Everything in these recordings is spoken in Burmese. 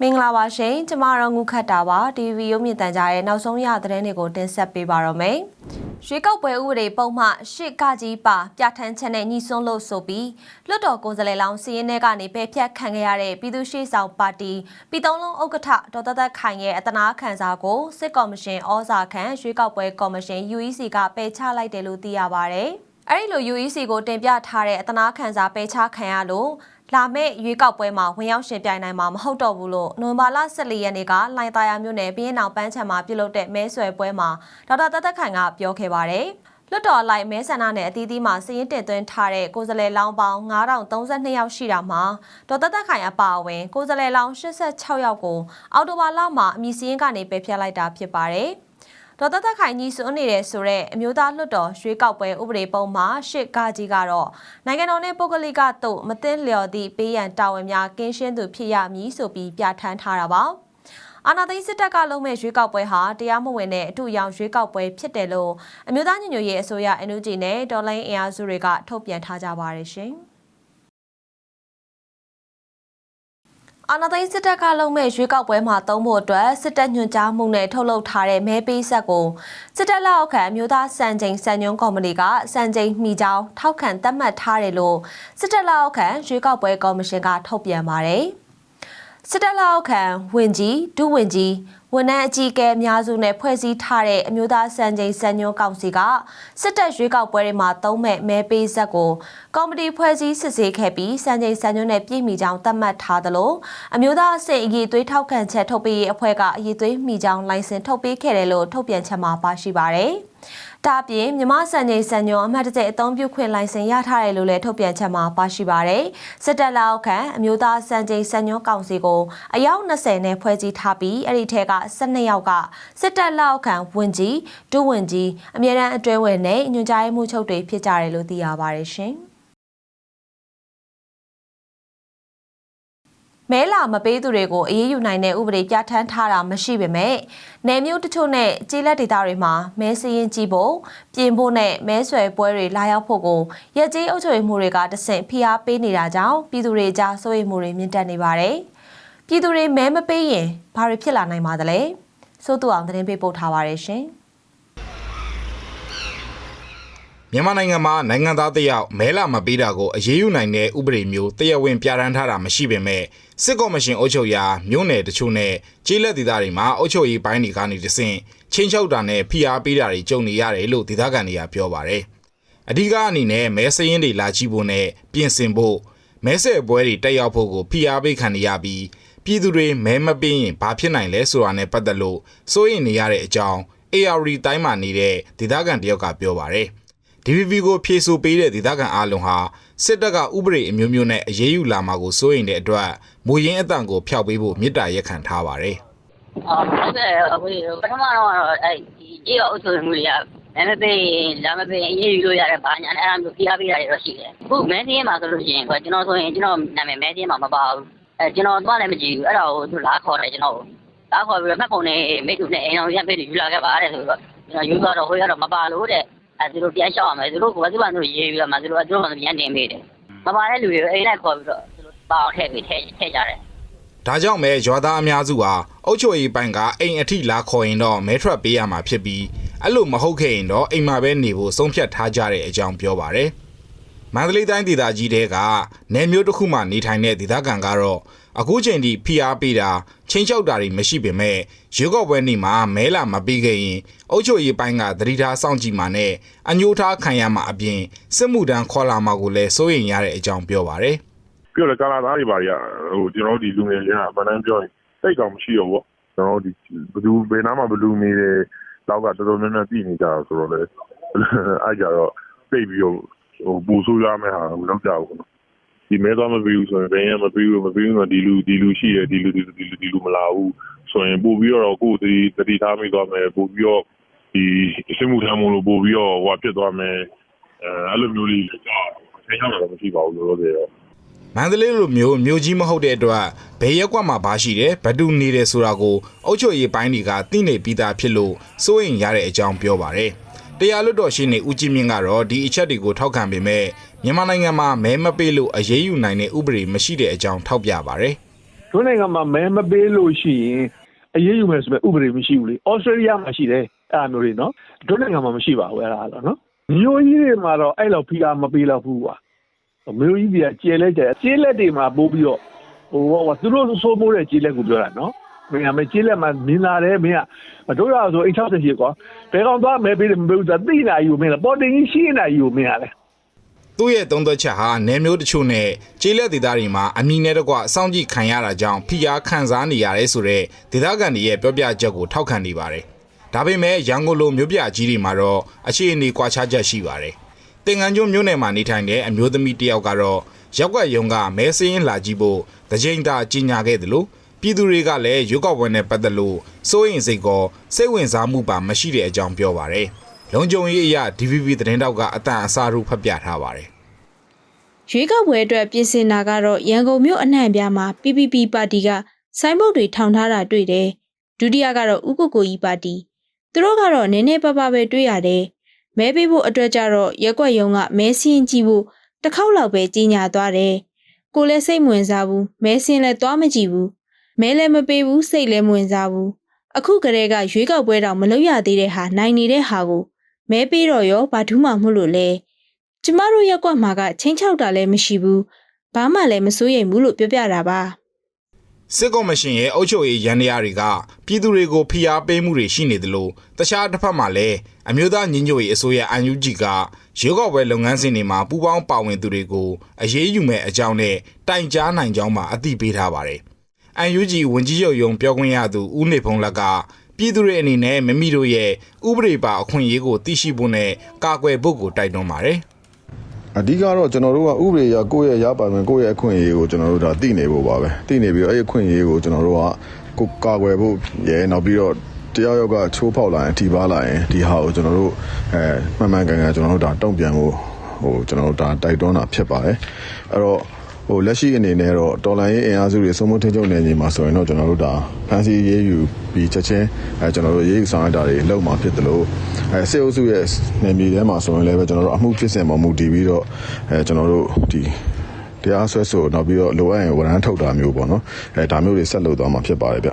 မင်္ဂလာပါရှင်ကျမတို့ငုခတ်တာပါ TV ရုပ်မြင်သံကြားရဲ့နောက်ဆုံးရသတင်းတွေကိုတင်ဆက်ပေးပါတော့မယ်ရွေးကောက်ပွဲဥပဒေပုံမှရှစ်ကကြီးပါပြဋ္ဌာန်းချက်နဲ့ညီစွန်းလို့ဆိုပြီးလွတ်တော်ကိုယ်စားလှယ်လောင်းစီရင်တဲ့ကနေပယ်ဖျက်ခံခဲ့ရတဲ့ပြည်သူ့ရှေ့ဆောင်ပါတီပြည်သုံးလုံးဥက္ကဋ္ဌဒေါ်သက်သက်ခိုင်ရဲ့အတနာခံစာကိုစစ်ကော်မရှင်ဩဇာခံရွေးကောက်ပွဲကော်မရှင် UEC ကပယ်ချလိုက်တယ်လို့သိရပါဗျ။အဲ့ဒီလို UEC ကိုတင်ပြထားတဲ့အတနာခံစာပယ်ချခံရလို့ လာမယ့်ရွေးကောက်ပွဲမှာဝင်ရောက်ရှင်ပြိုင်နိုင်မှာမဟုတ်တော့ဘူးလို့နိုဝင်ဘာလ14ရက်နေ့ကလိုင်သာယာမြို့နယ်ပြင်းအောင်ပန်းချံမှာပြုလုပ်တဲ့မဲဆွယ်ပွဲမှာဒေါက်တာသက်သက်ခိုင်ကပြောခဲ့ပါတယ်။လွတ်တော်လိုက်မဲဆန္ဒနဲ့အသီးသီးမှာစီးရင်တင်သွင်းထားတဲ့ကိုယ်စားလှယ်လောင်းပေါင်း9032ယောက်ရှိတာမှာဒေါက်တာသက်ခိုင်အပါအဝင်ကိုယ်စားလှယ်လောင်း86ယောက်ကိုအော်တိုဘာလမှာအမည်စည်းရင်းကနေပယ်ဖျက်လိုက်တာဖြစ်ပါတယ်။ ဒေါ်သက်သက်ခိုင်ကြီးစွန်းနေတဲ့ဆိုတဲ့အမျိုးသားလွှတ်တော်ရွေးကောက်ပွဲဥပဒေပုံမှာရှစ်ကကြီးကတော့နိုင်ငံတော်နဲ့ပုဂ္ဂလိကတို့မသိလျော်သည့်ပေးရန်တာဝန်များကင်းရှင်းသူဖြစ်ရမည်ဆိုပြီးပြဋ္ဌာန်းထားတာပါအာနာသိန်းစစ်တပ်ကလုံးမဲ့ရွေးကောက်ပွဲဟာတရားမဝင်တဲ့အထူရောင်ရွေးကောက်ပွဲဖြစ်တယ်လို့အမျိုးသားညီညွတ်ရေးအစိုးရ NUG နဲ့ဒေါ်လိုင်းအင်အားစုတွေကထုတ်ပြန်ထားကြပါတယ်ရှင်။ အာနာသိန်းစစ်တပ်ကလုံးမဲ့ရွေးကောက်ပွဲမှာတုံးဖို့အတွက်စစ်တပ်ညွှန်ကြားမှုနဲ့ထုတ်လုပ်ထားတဲ့မဲပေးဆက်ကိုစစ်တပ်လက်အောက်ခံအမျိုးသားစံချိန်စံညွှန်းကော်မတီကစံချိန်မိကြောင်းထောက်ခံသတ်မှတ်ထားတယ်လို့စစ်တပ်လက်အောက်ခံရွေးကောက်ပွဲကော်မရှင်ကထုတ်ပြန်ပါတယ်။ စစ်တပ်လက်အောက်ခံဝင်ကြီးဒုဝင်ကြီးဝန်ထမ်းအကြီးအကဲအများစုနဲ့ဖွဲ့စည်းထားတဲ့အမျိုးသားစံချိန်စံညွှန်းကောင်စီကစစ်တပ်ရွေးကောက်ပွဲတွေမှာသုံးမဲ့မဲပေးဆက်ကိုကော်မတီဖွဲ့စည်းစစ်ဆေးခဲ့ပြီးစံချိန်စံညွှန်းနဲ့ပြည်မိကြောင်းသတ်မှတ်ထားသလိုအမျိုးသားအဆင့်အရေးသွေးထောက်ခံချက်ထုတ်ပေးရေးအဖွဲ့ကအရေးသွေးမိကြောင်းလိုင်စင်ထုတ်ပေးခဲ့တယ်လို့ထုတ်ပြန်ချက်မှာပါရှိပါတယ်။ ဒါအပြင်မြမစံချိန်စံညွန်အမှတ်တကျအသုံးပြုခွင့်လိုင်စင်ရထားတယ်လို့လည်းထုတ်ပြန်ချက်မှာပါရှိပါတယ်။စစ်တပ်လက်အောက်ခံအမျိုးသားစံချိန်စံညွန်ကောင်စီကိုအယောက်20နဲ့ဖွဲ့စည်းထားပြီးအဲ့ဒီထက်က12ယောက်ကစစ်တပ်လက်အောက်ခံဝန်ကြီးဒုဝန်ကြီးအမြဲတမ်းအတွဲဝင်နဲ့ညွှန်ကြားရေးမှူးချုပ်တွေဖြစ်ကြတယ်လို့သိရပါတယ်ရှင်။ မဲလာမပေးသူတွေကိုအေးအေးယူနိုင်တဲ့ဥပဒေပြဋ္ဌာန်းထားတာမရှိပေမဲ့နယ်မျိုးတချို့နဲ့ကြေးလက်ဒေသတွေမှာမဲစည်းရင်ကြည့်ဖို့ပြင်ဖို့နဲ့မဲဆွယ်ပွဲတွေလာရောက်ဖို့ကိုရက်ကြေးအုပ်ချုပ်ရေးမှုတွေကတဆင့်ဖိအားပေးနေတာကြောင့်ပြည်သူတွေကြားစိုးရိမ်မှုတွေမြင့်တက်နေပါတယ်။ပြည်သူတွေမဲမပေးရင်ဘာတွေဖြစ်လာနိုင်ပါသလဲ။စိုးသူအောင်သတင်းပေးပို့ထားပါတယ်ရှင်။ မြန်မာနိုင်ငံမှာနိုင်ငံသားတယောက်မဲလာမပေးတာကိုအရေးယူနိုင်တဲ့ဥပဒေမျိုးတရားဝင်ပြဋ္ဌာန်းထားတာမရှိပေမဲ့စစ်ကော်မရှင်အုပ်ချုပ်ရာမြို့နယ်တချို့နဲ့ကျေးလက်ဒေသတွေမှာအုပ်ချုပ်ရေးပိုင်းတွေကနေတဆင့်ချင်းချောက်တာနဲ့ဖိအားပေးတာတွေကြုံနေရတယ်လို့ဒေသခံတွေကပြောပါတယ်။အဓိကအနေနဲ့မဲစရင်တွေလာကြည့်ဖို့နဲ့ပြင်ဆင်ဖို့မဲဆဲပွဲတွေတက်ရောက်ဖို့ကိုဖိအားပေးခံနေရပြီးပြည်သူတွေမဲမပေးရင်ဘာဖြစ်နိုင်လဲဆိုတာနဲ့ပတ်သက်လို့စိုးရိမ်နေရတဲ့အကြောင်း AR တိုင်းမှာနေတဲ့ဒေသခံတယောက်ကပြောပါတယ်။ DVB ကိုဖြေဆိုပေးတဲ့ဒေသခံအားလုံးဟာစစ်တပ်ကဥပဒေအမျိုးမျိုးနဲ့အရေးယူလာမှာကိုစိုးရိမ်တဲ့အတွက်မူရင်းအတန်ကိုဖျောက်ပေးဖို့မြစ်တာရက်ခံထားပါတယ်အော်ဟုတ်ကဲ့အခုပထမတော့အဲ့ဒီကြေးရောအုပ်ချုပ်မှုတွေကလည်းမပေးလာမပေးအရေးယူလို့ရတယ်ဘာညာအဲ့ဒါမျိုးဖိအားပေးတာတွေတော့ရှိတယ်အခုမဲစင်းမှာဆိုလို့ရှိရင်ကျွန်တော်ဆိုရင်ကျွန်တော်နာမည်မဲစင်းမှာမပါဘူးအဲကျွန်တော်သွားလည်းမကြည့်ဘူးအဲ့ဒါကိုသူလာခေါ်တယ်ကျွန်တော်လာခေါ်ပြီးတော့မှတ်ပုံနဲ့မိတူနဲ့အိမ်အောင်ရက်ပေးပြီးယူလာခဲ့ပါတဲ့ဆိုတော့ကျွန်တော်ယူသွားတော့ဟိုရတော့မပါလို့တဲ့အဲ သူတို့ပြန်လျှောက်ရမယ်သူတို့ကသူ့ဘာသူရေးပြီးတော့မှသူတို့ကသူတို့ကပြန်တင်ပေးတယ်မပါတဲ့လူတွေအိမ်နဲ့ခေါ်ပြီးတော့သူတို့ပါအောင်ထည့်ပြီးထည့်ထည့်ကြတယ်။ဒါကြောင့်ပဲရွာသားအများစုဟာအုပ်ချုပ်ရေးပိုင်းကအိမ်အထိလာခေါ်ရင်တော့မဲထွက်ပေးရမှာဖြစ်ပြီးအဲ့လိုမဟုတ်ခဲ့ရင်တော့အိမ်မှာပဲနေဖို့ဆုံးဖြတ်ထားကြတဲ့အကြောင်းပြောပါတယ်။ မန္တလေးတိုင်းဒေသကြီးတဲကနယ်မျိုးတစ်ခုမှနေထိုင်တဲ့ဒေသခံကတော့အခုချိန်ထိဖိအားပေးတာချင်းချောက်တာတွေမရှိပေမဲ့ရွေးကောက်ပွဲနေ့မှာမဲလာမပေးခဲ့ရင်အုပ်ချုပ်ရေးပိုင်းကသတိထားစောင့်ကြည့်မှာနဲ့အညှိုးထားခံရမှာအပြင်စစ်မှုထမ်းခေါ်လာမှာကိုလည်းစိုးရိမ်ရတဲ့အကြောင်းပြောပါတယ်။ပြောတယ်ကာလာသားတွေပါတွေကဟိုကျွန်တော်တို့ဒီလူငယ်တွေကဗန်းတန်းပြောရင်စိတ်ကောင်မရှိတော့ဘူးကျွန်တော်တို့ဒီဘယ်သူဘယ်နားမှာဘယ်လူနေတယ်လောက်ကတော်တော်များများပြည်နေကြတာဆိုတော့လေအဲ့ကြတော့သိပြီးတော့ ဟိုပူဆိုးရမယ့်ဟာမလုပ်ကြဘူးဒီမဲသွားမပြီးဘူးဆိုရင်ဘယ်ရမပြီးဘူးမပြီးဘူးဆိုဒီလူဒီလူရှိတယ်ဒီလူဒီလူဒီလူဒီလူမလာဘူးဆိုရင်ပို့ပြီးတော့ကိုယ်တတိတတိထားမိသွားမယ်ပို့ပြီးတော့ဒီစစ်မှုထမ်းမလို့ပို့ပြီးတော့ဟိုဖြစ်သွားမယ်အဲအဲ့လိုမျိုးလေးကြောက်အချိန်ရောက်တော့မရှိပါဘူးလို့ပြောတယ်မန္တလေးလိုမျိုးမျိုးကြီးမဟုတ်တဲ့အတွက်ဘယ်ရက်ကွက်မှာဘာရှိတယ်ဘယ်သူနေတယ်ဆိုတာကိုအုပ်ချုပ်ရေးပိုင်းတွေကသိနေပြီးသားဖြစ်လို့စိုးရင်ရတဲ့အကြောင်းပြောပါတယ်။ တတရားလွတ်တော်ရှိနေဦးကြည်မြင့်ကတော့ဒီအချက်တွေကိုထောက်ခံပေမဲ့မြန်မာနိုင်ငံမှာမဲမပေးလို့အရေးယူနိုင်တဲ့ဥပဒေမရှိတဲ့အကြောင်းထောက်ပြပါတယ်တို့နိုင်ငံမှာမဲမပေးလို့ရှိရင်အရေးယူမယ်ဆိုမဲ့ဥပဒေမရှိဘူးလေဩစတြေးလျမှာရှိတယ်အဲ့လိုမျိုးတွေနော်တို့နိုင်ငံမှာမရှိပါဘူးအဲ့ဒါတော့နော်မျိုးကြီးတွေမှာတော့အဲ့လောက်ဖိအားမပေးတော့ဘူးကွာမျိုးကြီးတွေကကျေလဲကျေကျေလက်တွေမှာပို့ပြီးတော့ဟိုဟိုသူတို့ဆိုးမိုးတဲ့ကျေလက်ကိုပြောတာနော် မင်းကမကျေလက်မှာမြင်လာတယ်မင်းကတို့ရဆိုအိတ်60ရှိကွာဘယ်ကောင်သွားမဲပေးတယ်မပေးဘူးဆိုတာသိနေတာယူမင်းလားပေါ်တင်ကြီးရှိနေတာယူမင်းကလည်းသူ့ရဲ့သုံးသက်ချက်ဟာနယ်မျိုးတချို့နဲ့ကျေးလက်ဒေသတွေမှာအမီနဲ့တကွစောင့်ကြည့်ခံရတာကြောင့်ဖိအားခံစားနေရတယ်ဆိုတဲ့ဒေသခံတွေရဲ့ပြောပြချက်ကိုထောက်ခံနေပါတယ်။ဒါပေမဲ့ရန်ကုန်လိုမြို့ပြကြီးတွေမှာတော့အခြေအနေကွာခြားချက်ရှိပါတယ်။တင်ငန်းကျွန်းမြို့နယ်မှာနေထိုင်တဲ့အမျိုးသမီးတစ်ယောက်ကတော့ရက်ွက်ရုံကမဲစင်းလာကြည့်ဖို့တကြိမ်တာကြီးညာခဲ့တယ်လို့ ပြည်သူတွေကလည်းရွေးကောက်ပွဲနဲ့ပတ်သက်လို့စိုးရိမ်စိတ်ကောစိတ်ဝင်စားမှုပါမရှိတဲ့အကြောင်းပြောပါတယ်။လုံခြုံရေးအရာ DVB သတင်းတောက်ကအတန်အစားတို့ဖတ်ပြထားပါတယ်ရွေးကောက်ပွဲအတွက်ပြင်ဆင်တာကတော့ရန်ကုန်မြို့အနှံ့အပြားမှာ PPP ပါတီကစိုင်းဘုတ်တွေထောင်ထားတာတွေ့တယ်။ဒုတိယကတော့ဥက္ကိုကိုကြီးပါတီသူတို့ကတော့နည်းနည်းပါးပါးပဲတွေ့ရတယ်။မဲပေးဖို့အတွက်ကြတော့ရက်ွက်ရုံကမဲစင်းကြည့်ဖို့တစ်ခေါက်လောက်ပဲကြီးညာသွားတယ်။ကိုလည်းစိတ်မဝင်စားဘူးမဲစင်းလည်းသွားမကြည့်ဘူး မဲလည်းမပေးဘူးစိတ်လည်းမဝင်စားဘူးအခုကလေးကရွေးကောက်ပွဲတောင်မလုပ်ရသေးတဲ့ဟာနိုင်နေတဲ့ဟာကိုမဲပေးတော့ရောဘာထူးမှမဟုတ်လို့လဲကျမတို့ရက်ကွက်မှာကချင်းချောက်တာလည်းမရှိဘူးဘာမှလည်းမစိုးရိမ်ဘူးလို့ပြောပြတာပါစစ်ကော်မရှင်ရဲ့အုပ်ချုပ်ရေးရန်တရားတွေကပြည်သူတွေကိုဖိအားပေးမှုတွေရှိနေတယ်လို့တခြားတစ်ဖက်မှာလည်းအမျိုးသားညီညွတ်ရေးအစိုးရ UNG ကရွေးကောက်ပွဲလုပ်ငန်းစဉ်တွေမှာပူးပေါင်းပါဝင်သူတွေကိုအရေးယူမဲ့အကြောင်းနဲ့တိုင်ကြားနိုင်ကြောင်းမှာအသိပေးထားပါတယ်။ UNG ဝန်ကြီးချုပ်ယုံပြောခွင့်ရသူဦးနေဖုံးလက်ကပြည်သူတွေအနေနဲ့မိမိတို့ရဲ့ဥပဒေပါအခွင့်အရေးကိုသိရှိဖို့နဲ့ကာကွယ်ဖို့ကိုတိုက်တွန်းပါတယ်။အဓိကတော့ကျွန်တော်တို့ကဥပဒေအရကိုယ့်ရဲ့ရပိုင်ခွင့်ကိုယ့်ရဲ့အခွင့်အရေးကိုကျွန်တော်တို့ဒါသိနေဖို့ပါပဲသိနေပြီးတော့အဲ့ဒီအခွင့်အရေးကိုကျွန်တော်တို့ကကိုယ်ကာကွယ်ဖို့ရဲနောက်ပြီးတော့တရားရောက်ကချိုးဖောက်လာရင်ထိပါလာရင်ဒီဟာကိုကျွန်တော်တို့အဲမှန်မှန်ကန်ကန်ကျွန်တော်တို့ဒါတုံ့ပြန်ဖို့ဟိုကျွန်တော်တို့ဒါတိုက်တွန်းတာဖြစ်ပါတယ်အဲ့တော့ ဟိုလက်ရှိအနေနဲ့တော့တော်လိုင်းရေးအင်အားစုတွေစုံမထင်းချုပ်နေနေမှာဆိုရင်တော့ကျွန်တော်တို့ဒါဖန်စီရေးယူပြီးချက်ချင်းအဲကျွန်တော်တို့ရေးယူဆောင်ရတာတွေလုပ်မှာဖြစ်တယ်လို့အဲစေအုပ်စုရဲ့နေမြေထဲမှာဆိုရင်လည်းပဲကျွန်တော်တို့အမှုဖြစ်စဉ်ပေါ်မူတည်ပြီးတော့အဲကျွန်တော်တို့ဒီတရားဆွဲဆိုနောက်ပြီးတော့လိုအပ်ရင်ဝရမ်းထုတ်တာမျိုးပေါ့နော်အဲဒါမျိုးတွေဆက်လုပ်သွားမှာဖြစ်ပါတယ်ဗျ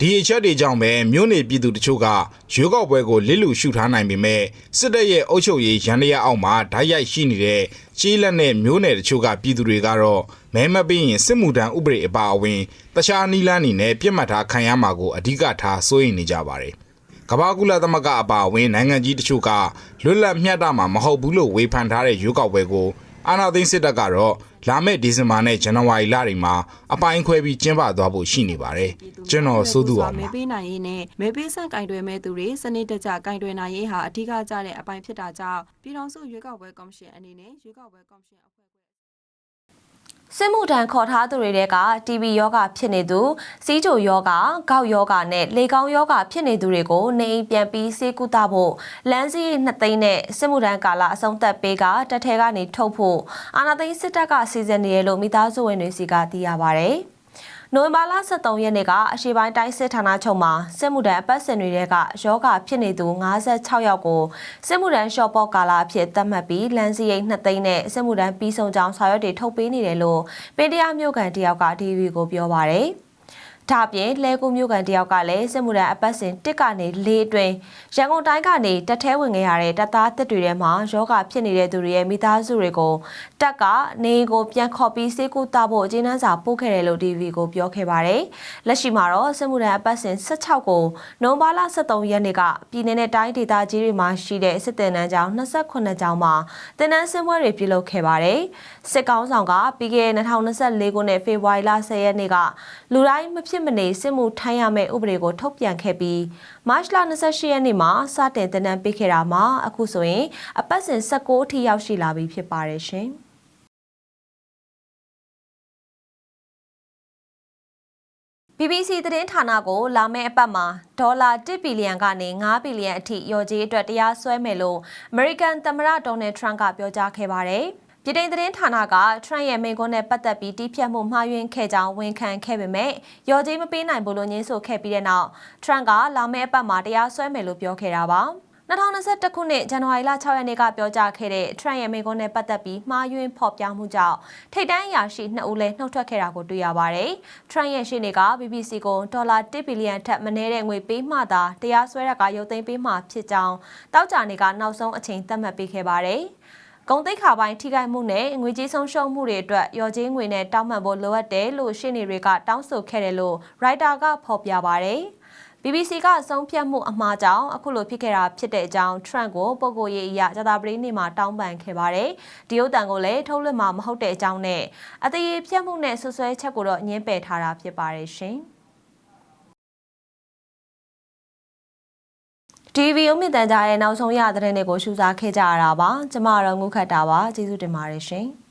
ဒီအချက်တွေကြောင့်ပဲမြို့နယ်ပြည်သူတချို့ကရွေးကောက်ပွဲကိုလစ်လူရှုထားနိုင်ပေမဲ့စစ်တပ်ရဲ့အုပ်ချုပ်ရေးရန်တရားအောက်မှာဓာတ်ရိုက်ရှိနေတဲ့ ကြီးလက်နဲ့မြို့နယ်တချို့ကပြည်သူတွေကတော့မဲမပေးရင်စစ်မှုထမ်းဥပဒေအပါအဝင်တခြားနီလန်းနေနဲ့ပြစ်မှတ်ထားခံရမှာကိုအဓိကထားစိုးရိမ်နေကြပါတယ်။ကမ္ဘာကုလသမဂ္ဂအပါအဝင်နိုင်ငံကြီးတချို့ကလွတ်လပ်မျှတမှာမဟုတ်ဘူးလို့ဝေဖန်ထားတဲ့ရွေးကောက်ပွဲကို အာဏာသိမ်းစစ်တပ်ကတော့လာမယ့်ဒီဇင်ဘာနဲ့ဇန်နဝါရီလတွေမှာအပိုင်းခွဲပြီးကျင်းပသွားဖို့ရှိနေပါတယ်။ကျွန်တော်စိုးသူအောင်ပါမဲပေးနိုင်ရေးနဲ့မဲပေးဆန့်ကင်တွယ်မဲ့သူတွေစနစ်တကျကင်တွယ်နိုင်ရေးဟာအဓိကကျတဲ့အပိုင်းဖြစ်တာကြောင့်ပြည်ထောင်စုရွေးကောက်ပွဲကော်မရှင်အနေနဲ့ရွေးကောက်ပွဲကော်မရှင်အဖွဲ့ခွဲ စစ်မှုထမ်းခေါ်ထားသူတွေတဲက TB ယောဂဖြစ်နေသူစီးချိုယောဂကောက်ယောဂနဲ့လေကောင်းယောဂဖြစ်နေသူတွေကိုနေအိမ်ပြန်ပြီးဆေးကုသဖို့လမ်းစည်းနှစ်သိန်းနဲ့စစ်မှုထမ်းကာလအဆုံးသက်ပေးကတက်ထဲကနေထုတ်ဖို့အာနာသိန်းစစ်တပ်ကစီစဉ်နေရလို့မိသားစုဝင်တွေစီကသိရပါဗျ။ နိုဝင်ဘာလ23ရက်နေ့ကအရှိပိုင်းတိုင်းစစ်ဌာနချုပ်မှာစစ်မှုထမ်းအပတ်စဉ်တွေကယောဂဖြစ်နေသူ56ယောက်ကိုစစ်မှုထမ်းရှော့ပေါ့ကာလာအဖြစ်သတ်မှတ်ပြီးလမ်းစီရိတ်2သိန်းနဲ့စစ်မှုထမ်းပြီးဆုံးကြောင်းစာရွက်တွေထုတ်ပေးနေတယ်လို့ပင်တရားမြို့ကန်တယောက်က DV ကိုပြောပါရယ်။ဒါအပြင်လဲကူမြို့ကန်တယောက်ကလည်းစစ်မှုထမ်းအပတ်စဉ်1ကနေ4အတွင်းရန်ကုန်တိုင်းကနေတက်ထဲဝင်ခဲ့ရတဲ့တပ်သားတစ်တွေထဲမှာယောဂဖြစ်နေတဲ့သူတွေရဲ့မိသားစုတွေကို တက်ကနေကိုပြန်ခေါ်ပြီးစေကူတာဖို့အကျဉ်းနှန်းစာပို့ခဲ့တယ်လို့ DV ကိုပြောခဲ့ပါတယ်။လက်ရှိမှာတော့စစ်မှုထမ်းအပတ်စဉ်16ကိုနိုဝင်ဘာလ23ရက်နေ့ကပြည်내နဲ့တိုင်းဒေသကြီးတွေမှာရှိတဲ့စစ်တင်နန်းကျောင်း28ကျောင်းမှာတင်နန်းစင်ပွဲတွေပြုလုပ်ခဲ့ပါတယ်။စစ်ကောင်းဆောင်ကပြီးခဲ့တဲ့2024ခုနှစ်ဖေဖော်ဝါရီလ10ရက်နေ့ကလူတိုင်းမဖြစ်မနေစစ်မှုထမ်းရမယ့်ဥပဒေကိုထုတ်ပြန်ခဲ့ပြီးမတ်လ28ရက်နေ့မှာစတင်တင်နန်းပေးခဲ့တာမှာအခုဆိုရင်အပတ်စဉ်16အထိရောက်ရှိလာပြီဖြစ်ပါတယ်ရှင်။ BBC သတင်းဌာနကိုလာမယ့်အပတ်မှာဒေါ်လာ1ဘီလီယံကနေ9ဘီလီယံအထိရော်ကြေးအတွက်တရားစွဲမယ်လို့ American သမ္မတဒေါ်နယ်ထရန့်ကပြောကြားခဲ့ပါတယ်။ပြည်ထောင်သတင်းဌာနကထရန့်ရဲ့မိန့်ခွန်းနဲ့ပတ်သက်ပြီးတီးဖြတ်မှုမှားယွင်းခဲ့ကြောင်းဝန်ခံခဲ့ပေမဲ့ရော်ကြေးမပေးနိုင်ဘူးလို့ညင်းဆိုခဲ့ပြီးတဲ့နောက်ထရန့်ကလာမယ့်အပတ်မှာတရားစွဲမယ်လို့ပြောခဲ့တာပါ။ 2021ခုနှစ်ဇန်နဝါရီလ6ရက်နေ့ကပြောကြားခဲ့တဲ့ Trump ရဲ့မိန့်ခွန်းနဲ့ပတ်သက်ပြီးမှားယွင်းဖော်ပြမှုကြောင့်ထိတ်တန့်အရာရှိ2ဦးလည်းနှုတ်ထွက်ခဲ့တာကိုတွေ့ရပါတယ်။ Trump ရဲ့ရှေ့နေက BBC ကိုဒေါ်လာ1ဘီလီယံထက်မနည်းတဲ့ငွေပေးမှသာတရားစွဲရကရုပ်သိမ်းပေးမှဖြစ်ကြောင်းတောက်ကြနေကနောက်ဆုံးအချိန်သတ်မှတ်ပေးခဲ့ပါတယ်။ဂုံတိတ်ခါပိုင်းထိခိုက်မှုနဲ့ငွေကြေးဆုံးရှုံးမှုတွေအတွက်ရော်ကြေးငွေနဲ့တောင်းပန်ဖို့လိုအပ်တယ်လို့ရှင်းနေတွေကတောင်းဆိုခဲ့တယ်လို့ရိုက်တာကဖော်ပြပါဗျ။ BBC ကဆုံးဖြတ်မှုအမှားကြောင့်အခုလိုဖြစ်ခဲ့တာဖြစ်တဲ့အကြောင်း Trump ကိုပုံကိုယ်ရေးအရဂျတာပရိနေ့မှာတောင်းပန်ခဲ့ပါတယ်။ဒီဥတန်ကိုလည်းထုတ်လွှင့်မှာမဟုတ်တဲ့အကြောင်းနဲ့အသေးရဖြတ်မှုနဲ့ဆွဆွဲချက်ကိုတော့ညှင်းပယ်ထားတာဖြစ်ပါတယ်ရှင်။ TV အုံမြင့်တန်ကြားရဲ့နောက်ဆုံးရသတင်းတွေကိုရှုစားခဲ့ကြရတာပါ။ကျမတော့ငုခတ်တာပါကျေးဇူးတင်ပါတယ်ရှင်။